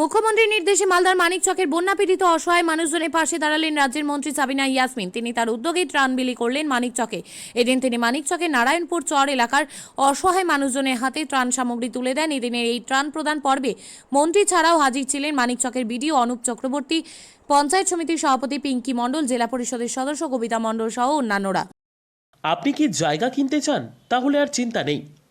মুখ্যমন্ত্রীর নির্দেশে মালদার মানিকচকের বন্যা পীড়িত অসহায় মানুষজনের পাশে দাঁড়ালেন রাজ্যের মন্ত্রী সাবিনা ইয়াসমিন। তিনি তার উদ্যোগে ত্রাণ বিলি করলেন মানিকচকে এদিন তিনি মানিকচকের নারায়ণপুর চর এলাকার অসহায় মানুষজনের হাতে ত্রাণ সামগ্রী তুলে দেন। এদিনের এই ত্রাণ প্রদান পর্বে মন্ত্রী ছাড়াও হাজির ছিলেন মানিকচকের বিডিও অনুপ চক্রবর্তী, পঞ্চায়েত সমিতির সভাপতি পিঙ্কি মণ্ডল, জেলা পরিষদের সদস্য কবিতা মণ্ডল সহ অন্যান্যরা। আপনি কি জায়গা কিনতে চান? তাহলে আর চিন্তা নেই।